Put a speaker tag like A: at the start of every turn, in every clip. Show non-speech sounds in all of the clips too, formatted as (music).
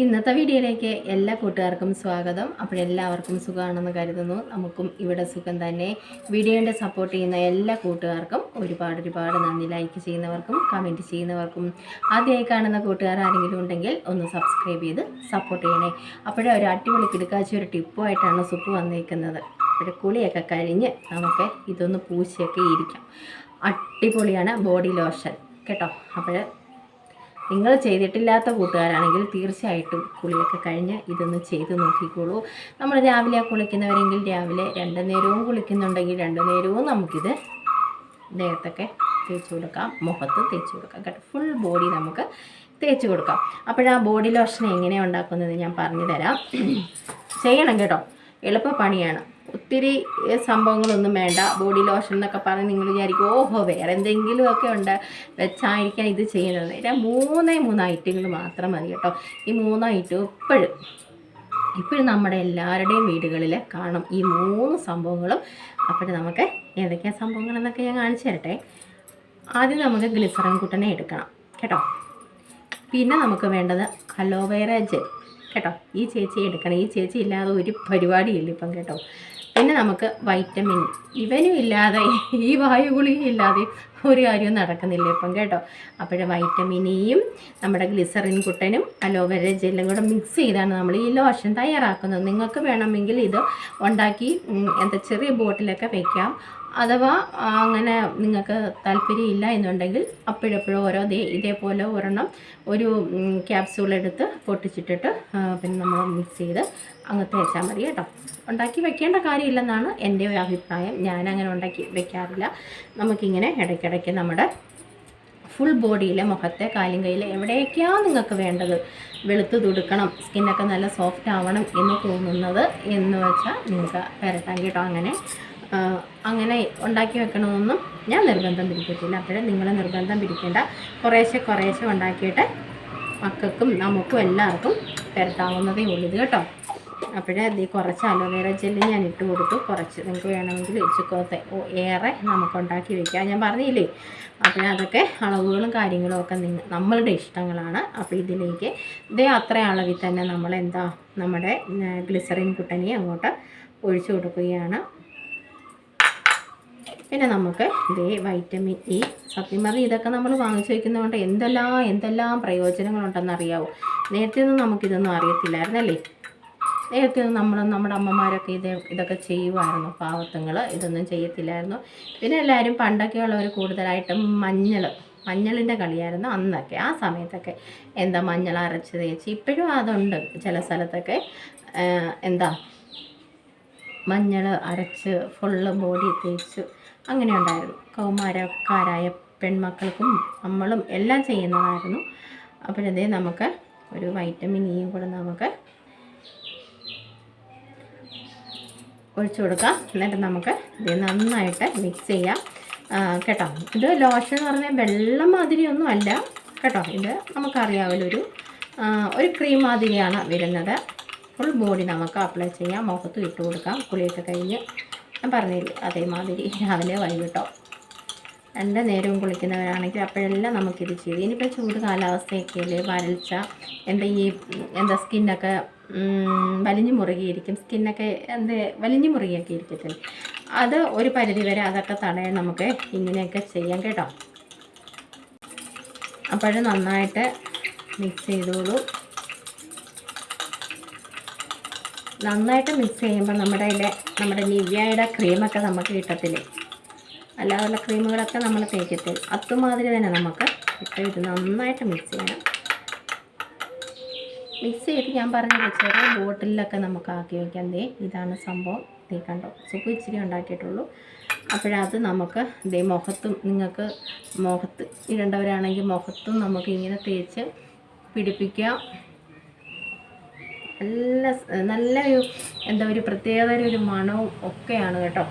A: ഇന്നത്തെ വീഡിയോയിലേക്ക് എല്ലാ കൂട്ടുകാർക്കും സ്വാഗതം. അപ്പോൾ എല്ലാവർക്കും സുഖമാണെന്ന് കരുതുന്നു. നമുക്കും ഇവിടെ സുഖം തന്നെ. വീഡിയോന്റെ സപ്പോർട്ട് ചെയ്യുന്ന എല്ലാ കൂട്ടുകാർക്കും ഒരുപാട് ഒരുപാട് നന്ദി. ലൈക്ക് ചെയ്യുന്നവർക്കും കമന്റ് ചെയ്യുന്നവർക്കും ആദ്യമായി കാണുന്ന കൂട്ടുകാർ ആരെങ്കിലും ഉണ്ടെങ്കിൽ ഒന്ന് സബ്സ്ക്രൈബ് ചെയ്ത് സപ്പോർട്ട് ചെയ്യണേ. അപ്പോഴേ ഒരു അടിപൊളി കിടക്കാച്ച ഒരു ടിപ്പുമായിട്ടാണ് സുപ്പ് വന്നിരിക്കുന്നത് അപ്പോഴേ കുളിയൊക്കെ കഴിഞ്ഞ് നമുക്ക് ഇതൊന്ന് പൂശിയൊക്കെ ഇരിക്കാം. അടിപൊളിയാണ് ബോഡി ലോഷൻ കേട്ടോ? അപ്പോൾ നിങ്ങൾ ചെയ്തിട്ടില്ലാത്ത കൂട്ടുകാരാണെങ്കിൽ തീർച്ചയായിട്ടും കുളിയൊക്കെ കഴിഞ്ഞ് ഇതൊന്ന് ചെയ്ത് നോക്കിക്കോളൂ. നമ്മൾ രാവിലെ കുളിക്കുന്നവരെങ്കിൽ രാവിലെ രണ്ട് നേരവും കുളിക്കുന്നുണ്ടെങ്കിൽ രണ്ട് നേരവും നമുക്കിത് ദേഹത്തൊക്കെ തേച്ച് കൊടുക്കാം. മുഖത്ത് തേച്ച് കൊടുക്കാം കേട്ടോ. ഫുൾ ബോഡി നമുക്ക് തേച്ച് കൊടുക്കാം. അപ്പോഴാ ബോഡി ലോഷൻ എങ്ങനെയാണ് ഉണ്ടാക്കുന്നത് ഞാൻ പറഞ്ഞു തരാം ചെയ്യണം കേട്ടോ. എളുപ്പ പണിയാണ്. ഒത്തിരി സംഭവങ്ങളൊന്നും വേണ്ട. ബോഡി ലോഷൻ എന്നൊക്കെ പറഞ്ഞ് നിങ്ങൾ വിചാരിക്കും ഓഹോ വേറെ എന്തെങ്കിലുമൊക്കെ ഉണ്ട്. വെച്ചായിരിക്കാം ഇത് ചെയ്യുന്നത്. ഇതിന്റെ മൂന്നേ മൂന്ന് ഐറ്റങ്ങൾ മാത്രം മതി കേട്ടോ. ഈ മൂന്ന് ഐറ്റം ഇപ്പോഴും ഇപ്പോഴും നമ്മുടെ എല്ലാവരുടെയും വീടുകളിൽ കാണും. ഈ മൂന്ന് സംഭവങ്ങളും അപ്പോൾ നമുക്ക് ഏതൊക്കെയാണ് സംഭവങ്ങളെന്നൊക്കെ ഞാൻ കാണിച്ചു തരട്ടെ. ആദ്യം നമുക്ക് ഗ്ലിസറിൻ കുട്ടനെ എടുക്കണം കേട്ടോ. പിന്നെ നമുക്ക് വേണ്ടത് അലോവേറ ജെൽ കേട്ടോ. ഈ ചേച്ചി എടുക്കണം. ഈ ചേച്ചി ഇല്ലാതെ ഒരു പരിപാടിയില്ല ഇപ്പം കേട്ടോ. പിന്നെ നമുക്ക് വൈറ്റമിൻ ഇവനും ഇല്ലാതെ ഈ വായു ഗുളിക ഇല്ലാതെ ഒരു കാര്യവും നടക്കുന്നില്ല ഇപ്പം കേട്ടോ? അപ്പോൾ വൈറ്റമിൻ ഇയും നമ്മുടെ ഗ്ലിസറിൻ കുട്ടനും അലോവേര ജെല്ലും കൂടെ മിക്സ് ചെയ്താണ് നമ്മൾ ഈ ലോഷൻ തയ്യാറാക്കുന്നത്. നിങ്ങൾക്ക് വേണമെങ്കിൽ ഇത് ഉണ്ടാക്കി എന്താ ചെറിയ ബോട്ടിലൊക്കെ വയ്ക്കാം അഥവാ അങ്ങനെ നിങ്ങൾക്ക് താല്പര്യമില്ല എന്നുണ്ടെങ്കിൽ അപ്പോഴെപ്പോഴും ഓരോ ദേ ഇതേപോലെ ഒരെണ്ണം ഒരു ക്യാപ്സൂൾ എടുത്ത് പൊട്ടിച്ചിട്ടിട്ട് പിന്നെ നമ്മൾ മിക്സ് ചെയ്ത് അങ്ങ് തേച്ചാൽ മതി കേട്ടോ. ഉണ്ടാക്കി വെക്കേണ്ട കാര്യമില്ലെന്നാണ് എന്റെ ഒരു അഭിപ്രായം. ഞാൻ ഉണ്ടാക്കി വെക്കാറില്ല. നമുക്കിങ്ങനെ ഇടയ്ക്കിടയ്ക്ക് നമ്മുടെ ഫുൾ ബോഡിയിലെ മുഖത്തെ കാലും കയ്യിൽ എവിടെയൊക്കെയാണ് നിങ്ങൾക്ക് വേണ്ടത്? വെളുത്ത് തുടുക്കണം സ്കിന്നൊക്കെ നല്ല സോഫ്റ്റ് ആവണം എന്ന് തോന്നുന്നത് എന്ന് വെച്ചാൽ നിങ്ങൾക്ക് വരട്ടാൻ കേട്ടോ അങ്ങനെ. അങ്ങനെ ഉണ്ടാക്കി വെക്കണമെന്നും ഞാൻ നിർബന്ധം പിടിക്കത്തില്ല. അപ്പോഴേ നിങ്ങൾ നിർബന്ധം പിടിക്കേണ്ട. കുറേശ്ശെ കുറേശ്ശെ ഉണ്ടാക്കിയിട്ട് മക്കൾക്കും നമുക്കും എല്ലാവർക്കും പെരട്ടാവുന്നതേ ഉള്ളൂ കേട്ടോ. അപ്പോഴേ അതിൽ കുറച്ച് അലോവേറ ജെല്ല് ഞാൻ ഇട്ട് കൊടുത്തു. കുറച്ച് നിങ്ങൾക്ക് വേണമെങ്കിൽ ചുക്കോത്തെ ഓ ഏറെ നമുക്ക് ഉണ്ടാക്കി വെക്കാം. ഞാൻ പറഞ്ഞില്ലേ? അപ്പോൾ അതൊക്കെ അളവുകളും കാര്യങ്ങളും ഒക്കെ നിങ്ങൾ നമ്മളുടെ ഇഷ്ടങ്ങളാണ്. അപ്പോൾ ഇതിലേക്ക് ഇതേ അത്ര അളവിൽ തന്നെ നമ്മൾ എന്താ നമ്മുടെ ഗ്ലിസറിൻ കുട്ടനി അങ്ങോട്ട് ഒഴിച്ചു കൊടുക്കുകയാണ്. പിന്നെ നമുക്ക് ഇതേ വൈറ്റമിൻ ഇ സത്യം പറഞ്ഞാൽ ഇതൊക്കെ നമ്മൾ വാങ്ങിച്ചു വയ്ക്കുന്നതുകൊണ്ട് എന്തെല്ലാം എന്തെല്ലാം പ്രയോജനങ്ങളുണ്ടെന്ന് അറിയാവോ നേരത്തെ ഒന്നും നമുക്കിതൊന്നും അറിയത്തില്ലായിരുന്നല്ലേ? നേരത്തെ നമ്മൾ നമ്മുടെ അമ്മമാരൊക്കെ ഇത് ഇതൊക്കെ ചെയ്യുമായിരുന്നു പാവത്തുങ്ങൾ ഇതൊന്നും ചെയ്യത്തില്ലായിരുന്നു. പിന്നെ എല്ലാവരും പണ്ടൊക്കെ ഉള്ളവർ കൂടുതലായിട്ടും മഞ്ഞൾ മഞ്ഞളിന്റെ കളിയായിരുന്നു അന്നൊക്കെ. ആ സമയത്തൊക്കെ എന്താ മഞ്ഞൾ അരച്ച് തേച്ച് ഇപ്പോഴും അതുണ്ട് ചില സ്ഥലത്തൊക്കെ. എന്താ മഞ്ഞൾ അരച്ച് ഫുള്ള് ബോഡി തേച്ച് അങ്ങനെ ഉണ്ടായിരുന്നു. കൗമാരക്കാരായ പെൺമക്കൾക്കും നമ്മളും എല്ലാം ചെയ്യുന്നതായിരുന്നു. അപ്പോഴതേ നമുക്ക് ഒരു വൈറ്റമിൻ ഇയും കൂടെ നമുക്ക് ഒഴിച്ചു കൊടുക്കാം. എന്നിട്ട് നമുക്ക് ഇത് നന്നായിട്ട് മിക്സ് ചെയ്യാം. കേട്ടോ? ഇത് ലോഷൻ എന്ന് പറഞ്ഞാൽ വെള്ളം മാതിരിയൊന്നും അല്ല. കേട്ടോ? ഇത് നമുക്കറിയാവുന്ന ഒരു ഒരു ക്രീം മാതിരിയാണ് വരുന്നത്. ഫുൾ ബോഡി നമുക്ക് അപ്ലൈ ചെയ്യാം. മുഖത്ത് ഇട്ട് കൊടുക്കാം. കുളിയൊക്കെ കഴിഞ്ഞ് ഞാൻ പറഞ്ഞില്ലേ അതേമാതിരി രാവിലെ വൈകിട്ടോ രണ്ട് നേരവും കുളിക്കുന്നവരാണെങ്കിൽ അപ്പോഴെല്ലാം നമുക്കിത് ചെയ്ത് ഇനിയിപ്പോൾ ചൂട് കാലാവസ്ഥയൊക്കെ അല്ലേ വരൾച്ച എന്താ ഈ എന്താ സ്കിന്നൊക്കെ വലിഞ്ഞു മുറുകിയിരിക്കും. സ്കിന്നൊക്കെ എന്ത് വലിഞ്ഞു മുറുകിയൊക്കെ ഇരിക്കത്തില്ല. അത് ഒരു പരിധി വരെ അതൊക്കെ തടയാൻ നമുക്ക് ഇങ്ങനെയൊക്കെ ചെയ്യാം കേട്ടോ. അപ്പോഴും നന്നായിട്ട് മിക്സ് ചെയ്തോളൂ. നന്നായിട്ട് മിക്സ് ചെയ്യുമ്പോൾ നമ്മുടെ അതിന്റെ നമ്മുടെ നിവ്യയുടെ ക്രീമൊക്കെ നമുക്ക് കിട്ടത്തില്ലേ? അല്ലാതെയുള്ള ക്രീമുകളൊക്കെ നമ്മൾ തേക്കത്തില്ല. അതുമാതിരി തന്നെ നമുക്ക് ഇപ്പോൾ ഇത് നന്നായിട്ട് മിക്സ് ചെയ്യണം. മിക്സ് ചെയ്ത് ഞാൻ പറഞ്ഞില്ല ചെറിയ ബോട്ടിലൊക്കെ നമുക്ക് ആക്കി വയ്ക്കാം ദേ ഇതാണ് സംഭവം. ദേ കണ്ടോ? സുപ്പ് ഇച്ചിരി ഉണ്ടാക്കിയിട്ടുള്ളൂ. അപ്പോഴത് നമുക്ക് ദേ മുഖത്തും നിങ്ങൾക്ക് മുഖത്ത് ഇടേണ്ടവരാണെങ്കിൽ മുഖത്തും നമുക്ക് ഇങ്ങനെ തേച്ച് പിടിപ്പിക്കാം. നല്ല നല്ല ഒരു എന്താ ഒരു പ്രത്യേകത ഒരു മണവും ഒക്കെയാണ് കേട്ടോ.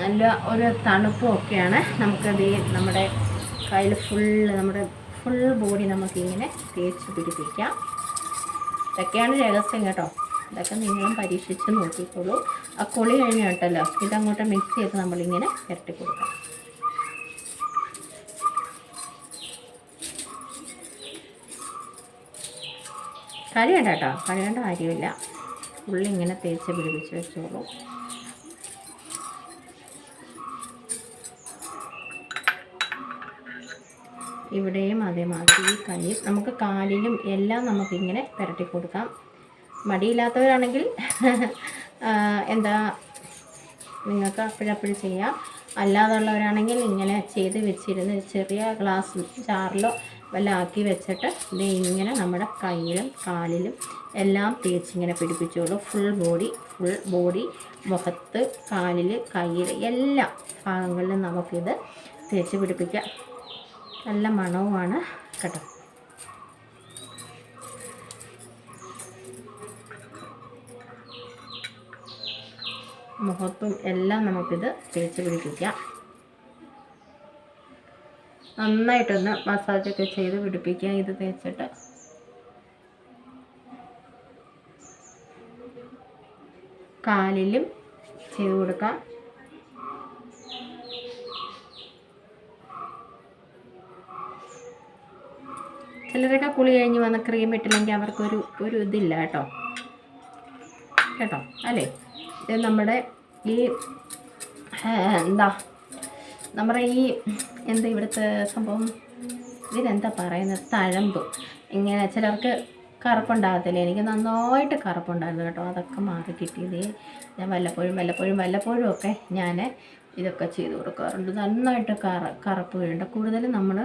A: നല്ല ഒരു തണുപ്പും ഒക്കെയാണ്. നമുക്ക് ദേ നമ്മുടെ കയ്യിൽ ഫുള്ള് നമ്മുടെ ഫുൾ ബോഡി നമുക്കിങ്ങനെ തേച്ച് പിടിപ്പിക്കാം. ഇതൊക്കെയാണ് രഹസ്യം കേട്ടോ. ഇതൊക്കെ നിങ്ങളും പരീക്ഷിച്ച് നോക്കിക്കോളൂ. ആ കുളി കഴിഞ്ഞിട്ടല്ലോ ഇതങ്ങോട്ട് മിക്സ് ചെയ്ത് നമ്മളിങ്ങനെ ഇരട്ടി കൊടുക്കാം. കഴിയണ്ട കേട്ടോ. കഴിയേണ്ട കാര്യമില്ല. ഉള്ളി ഇങ്ങനെ തേച്ച് പിടിപ്പിച്ച് വെച്ചോളൂ. ഇവിടെയും അതേമാതിരി ഈ കൈ നമുക്ക് കാലിലും എല്ലാം നമുക്കിങ്ങനെ പുരട്ടി കൊടുക്കാം. മടിയില്ലാത്തവരാണെങ്കിൽ (laughs) എന്താ നിങ്ങൾക്ക് അപ്പോഴപ്പോഴും ചെയ്യാം. അല്ലാതുള്ളവരാണെങ്കിൽ ഇങ്ങനെ ചെയ്ത് വെച്ചിരുന്ന് ചെറിയ ഗ്ലാസ് ജാറിലോ വല്ല ആക്കി വെച്ചിട്ട് ഇത് ഇങ്ങനെ നമ്മുടെ കയ്യിലും കാലിലും എല്ലാം തേച്ചിങ്ങനെ പിടിപ്പിച്ചോളൂ. ഫുൾ ബോഡി ഫുൾ ബോഡി മുഖത്ത് കാലിൽ കയ്യിൽ എല്ലാ ഭാഗങ്ങളിലും നമുക്കിത് തേച്ച് പിടിപ്പിക്കാം. നല്ല മണവുമാണ് കേട്ടോ. മുഖത്തും എല്ലാം നമുക്കിത് തേച്ച് പിടിപ്പിക്കാം. നന്നായിട്ടൊന്ന് മസാജൊക്കെ ചെയ്ത് പിടിപ്പിക്കാം ഇത് തേച്ചിട്ട്. കാലിലും ചെയ്ത് കൊടുക്കാം. ചിലരൊക്കെ കുളി കഴിഞ്ഞ് വന്ന് ക്രീം ഇട്ടില്ലെങ്കിൽ അവർക്കൊരു ഒരു ഇതില്ല കേട്ടോ. കേട്ടോ? അല്ലേ? ഇത് നമ്മുടെ ഈ എന്താ? നമ്മുടെ ഈ എന്താ ഇവിടുത്തെ സംഭവം? ഇതിനെന്താ പറയുന്നത് തഴമ്പ്. ഇങ്ങനെ ചിലർക്ക് കറുപ്പുണ്ടാകത്തില്ല. എനിക്ക് നന്നായിട്ട് കറുപ്പുണ്ടായിരുന്നു കേട്ടോ. അതൊക്കെ മാറി കിട്ടിയത്. ഞാൻ വല്ലപ്പോഴും വല്ലപ്പോഴും വല്ലപ്പോഴും ഒക്കെ ഞാൻ ഇതൊക്കെ ചെയ്ത് കൊടുക്കാറുണ്ട്. നന്നായിട്ട് കറ കറുപ്പ് വേണ്ട. കൂടുതലും നമ്മൾ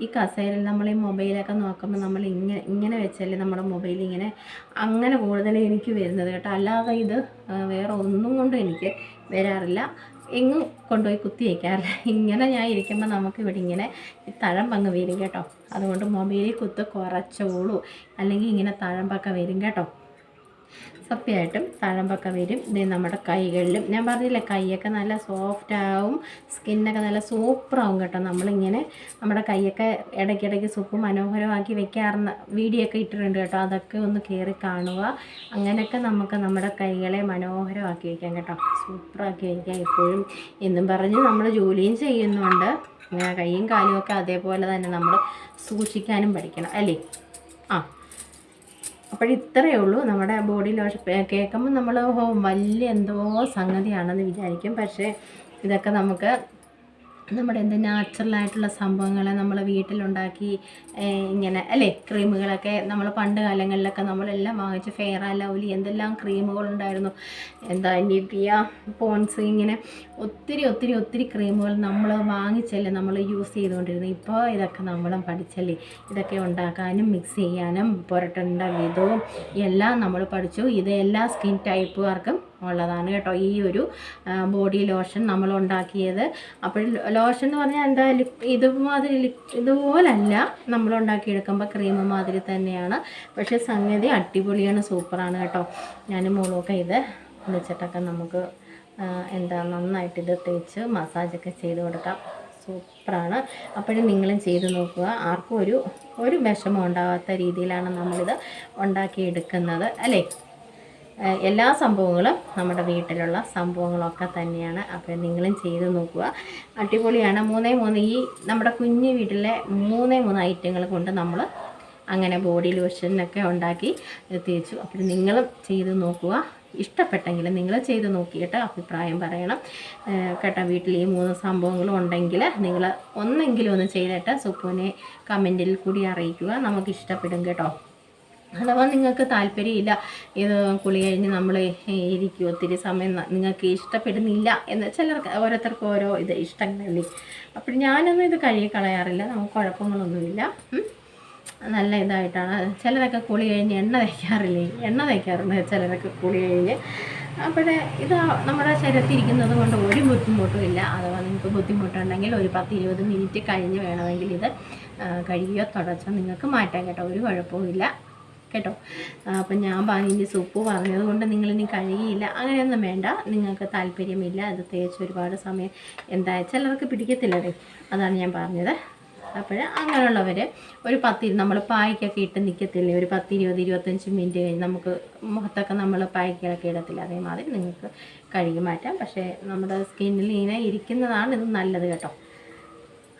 A: ഈ കസേരയിൽ നമ്മൾ ഈ മൊബൈലൊക്കെ നോക്കുമ്പോൾ നമ്മൾ ഇങ്ങനെ ഇങ്ങനെ വെച്ചല്ലേ നമ്മുടെ മൊബൈൽ ഇങ്ങനെ അങ്ങനെ കൂടുതൽ എനിക്ക് വരുന്നത് കേട്ടോ. അല്ലാതെ ഇത് വേറെ ഒന്നും കൊണ്ടും എനിക്ക് വരാറില്ല. എങ്ങും കൊണ്ടുപോയി കുത്തി വയ്ക്കാറില്ല. (laughs) ഇങ്ങനെ ഞാൻ ഇരിക്കുമ്പോൾ നമുക്ക് ഇവിടെ ഇങ്ങനെ തഴമ്പങ്ങ് വരും കേട്ടോ. അതുകൊണ്ട് മൊബൈലിൽ കുത്ത് കുറച്ചോളൂ അല്ലെങ്കിൽ ഇങ്ങനെ തഴമ്പൊക്കെ വരും കേട്ടോ. സത്യമായിട്ടും തഴമ്പൊക്കെ വരും. ഇത് നമ്മുടെ കൈകളിലും. ഞാൻ പറഞ്ഞില്ലേ കൈയൊക്കെ നല്ല സോഫ്റ്റ് ആവും സ്കിന്നൊക്കെ നല്ല സൂപ്പറാവും കേട്ടോ. നമ്മളിങ്ങനെ നമ്മുടെ കൈയൊക്കെ ഇടയ്ക്കിടയ്ക്ക് സൂപ്പ് മനോഹരമാക്കി വെക്കാറുന്ന വീഡിയോ ഒക്കെ ഇട്ടിട്ടുണ്ട് കേട്ടോ. അതൊക്കെ ഒന്ന് കയറി കാണുക. അങ്ങനെയൊക്കെ നമുക്ക് നമ്മുടെ കൈകളെ മനോഹരമാക്കി വയ്ക്കാം കേട്ടോ. സൂപ്പറാക്കി വയ്ക്കാം എപ്പോഴും. എന്നും പറഞ്ഞ് നമ്മൾ ജോലിയും ചെയ്യുന്നുണ്ട്. കൈയും കാലും ഒക്കെ അതേപോലെ തന്നെ നമ്മൾ സൂക്ഷിക്കാനും പഠിക്കണം. അല്ലേ? ആ. അപ്പോൾ ഇത്രയേ ഉള്ളൂ. നമ്മുടെ ബോഡി ലോഷൻ കേൾക്കുമ്പോൾ നമ്മൾ വലിയ എന്തോ സംഗതിയാണെന്ന് വിചാരിക്കും. പക്ഷേ ഇതൊക്കെ നമുക്ക് നമ്മുടെ എന്ത് നാച്ചുറലായിട്ടുള്ള സംഭവങ്ങൾ നമ്മൾ വീട്ടിലുണ്ടാക്കി ഇങ്ങനെ അല്ലേ? ക്രീമുകളൊക്കെ നമ്മൾ പണ്ട് കാലങ്ങളിലൊക്കെ നമ്മളെല്ലാം വാങ്ങിച്ച് ഫെയർ ലവ്ലി എന്തെല്ലാം ക്രീമുകളുണ്ടായിരുന്നു. എന്താ നിവിയ പോൺസ് ഇങ്ങനെ ഒത്തിരി ഒത്തിരി ഒത്തിരി ക്രീമുകൾ നമ്മൾ വാങ്ങിച്ചല്ലേ നമ്മൾ യൂസ് ചെയ്തുകൊണ്ടിരുന്നത്. ഇപ്പോൾ ഇതൊക്കെ നമ്മളും പഠിച്ചല്ലേ. ഇതൊക്കെ ഉണ്ടാക്കാനും മിക്സ് ചെയ്യാനും പുരട്ടേണ്ട വിധവും എല്ലാം നമ്മൾ പഠിച്ചു. ഇത് എല്ലാ സ്കിൻ ടൈപ്പുകാർക്കും ഉള്ളതാണ് കേട്ടോ ഈ ഒരു ബോഡി ലോഷൻ നമ്മൾ ഉണ്ടാക്കിയത്. അപ്പോൾ ലോഷൻ എന്ന് പറഞ്ഞാൽ എന്താ ലിപ് ഇതുമാതിരി ലിപ് ഇതുപോലല്ല നമ്മൾ ഉണ്ടാക്കിയെടുക്കുമ്പോൾ ക്രീം മാതിരി തന്നെയാണ്. പക്ഷേ സംഗതി അടിപൊളിയാണ് സൂപ്പറാണ് കേട്ടോ. ഞാൻ മോളൊക്കെ ഇത് വിളിച്ചിട്ടൊക്കെ നമുക്ക് എന്താ നന്നായിട്ട് ഇത് തേച്ച് മസാജൊക്കെ ചെയ്ത് കൊടുക്കാം. സൂപ്പറാണ്. അപ്പോഴും നിങ്ങളും ചെയ്ത് നോക്കുക. ആർക്കും ഒരു ഒരു വിഷമം ഉണ്ടാവാത്ത രീതിയിലാണ് നമ്മളിത് ഉണ്ടാക്കിയെടുക്കുന്നത്. അല്ലേ? എല്ലാ സംഭവങ്ങളും നമ്മുടെ വീട്ടിലുള്ള സംഭവങ്ങളൊക്കെ തന്നെയാണ്. അപ്പോൾ നിങ്ങളും ചെയ്ത് നോക്കുക. അടിപൊളിയാണ്. മൂന്നേ മൂന്ന് ഈ നമ്മുടെ കുഞ്ഞു വീട്ടിലെ മൂന്നേ മൂന്ന് ഐറ്റങ്ങൾ കൊണ്ട് നമ്മൾ അങ്ങനെ ബോഡി ലോഷനൊക്കെ ഉണ്ടാക്കി തേച്ചു അപ്പോൾ നിങ്ങളും ചെയ്ത് നോക്കുക. ഇഷ്ടപ്പെട്ടെങ്കിൽ നിങ്ങൾ ചെയ്ത് നോക്കിയിട്ട് അഭിപ്രായം പറയണം. കേട്ടോ വീട്ടിൽ ഈ മൂന്ന് സംഭവങ്ങളും ഉണ്ടെങ്കിൽ നിങ്ങൾ ഒന്നെങ്കിലും ഒന്ന് ചെയ്തിട്ട് സുപ്പുവിനെ കമന്റിൽ കൂടി അറിയിക്കുക. നമുക്ക് ഇഷ്ടപ്പെടും കേട്ടോ. അഥവാ നിങ്ങൾക്ക് താല്പര്യമില്ല ഇത് കുളി കഴിഞ്ഞ് നമ്മൾ ഇരിക്കും ഒത്തിരി സമയം നിങ്ങൾക്ക് ഇഷ്ടപ്പെടുന്നില്ല എന്ന് ചിലർക്ക് ഓരോരുത്തർക്കും ഓരോ ഇത് ഇഷ്ടങ്ങളല്ലേ. അപ്പോൾ ഞാനൊന്നും ഇത് കഴുകി കളയാറില്ല നമുക്ക് കുഴപ്പങ്ങളൊന്നുമില്ല. നല്ല ഇതായിട്ടാണ്. ചിലരൊക്കെ കുളി കഴിഞ്ഞ് എണ്ണ തയ്ക്കാറില്ലേ എണ്ണ തയ്ക്കാറുണ്ട് ചിലരൊക്കെ കുളി കഴിഞ്ഞ്. അപ്പോഴേ ഇത് നമ്മുടെ ശരീരത്തിൽ ഇരിക്കുന്നത് കൊണ്ട് ഒരു ബുദ്ധിമുട്ടും ഇല്ല. അഥവാ നിങ്ങൾക്ക് ബുദ്ധിമുട്ടുണ്ടെങ്കിൽ ഒരു പത്ത് ഇരുപത് മിനിറ്റ് കഴിഞ്ഞ് വേണമെങ്കിൽ ഇത് കഴുകിയോ തുടച്ചോ നിങ്ങൾക്ക് മാറ്റാൻ കേട്ടോ. ഒരു കുഴപ്പവും ഇല്ല കേട്ടോ. അപ്പം ഞാൻ പറഞ്ഞ സൂപ്പ് പറഞ്ഞത് കൊണ്ട് നിങ്ങളിനി കഴിയില്ല. അങ്ങനെയൊന്നും വേണ്ട. നിങ്ങൾക്ക് താല്പര്യമില്ല. അത് തേച്ച് ഒരുപാട് സമയം എന്താ ചിലർക്ക് പിടിക്കത്തില്ലേ അതാണ് ഞാൻ പറഞ്ഞത്. അപ്പോൾ അങ്ങനെയുള്ളവർ ഒരു പത്ത് നമ്മൾ പായ്ക്കൊക്കെ ഇട്ട് നിൽക്കത്തില്ലേ? ഒരു പത്ത് ഇരുപത് ഇരുപത്തഞ്ച് മിനിറ്റ് കഴിഞ്ഞ് നമുക്ക് മുഖത്തൊക്കെ നമ്മൾ പായ്ക്കുകളൊക്കെ ഇടത്തില്ല? അതേമാതിരി നിങ്ങൾക്ക് കഴുകി മാറ്റാം. പക്ഷേ നമ്മുടെ സ്കിന്നിൽ ഇങ്ങനെ ഇരിക്കുന്നതാണ് ഇത് നല്ലത് കേട്ടോ.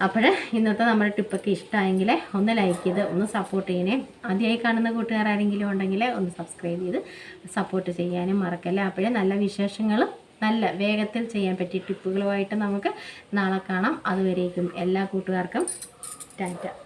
A: അപ്പോൾ ഇന്നത്തെ നമ്മുടെ ടിപ്പൊക്കെ ഇഷ്ടമായെങ്കിൽ ഒന്ന് ലൈക്ക് ചെയ്ത് ഒന്ന് സപ്പോർട്ട് ചെയ്യണേ. ആദ്യമായി കാണുന്ന കൂട്ടുകാർ ആരെങ്കിലും ഉണ്ടെങ്കിൽ ഒന്ന് സബ്സ്ക്രൈബ് ചെയ്ത് സപ്പോർട്ട് ചെയ്യാനും മറക്കല്ല. അപ്പോഴേ നല്ല വിശേഷങ്ങളും നല്ല വേഗത്തിൽ ചെയ്യാൻ പറ്റിയ ടിപ്പുകളുമായിട്ട് നമുക്ക് നാളെ കാണാം. അതുവരേക്കും എല്ലാ കൂട്ടുകാർക്കും ടാറ്റ.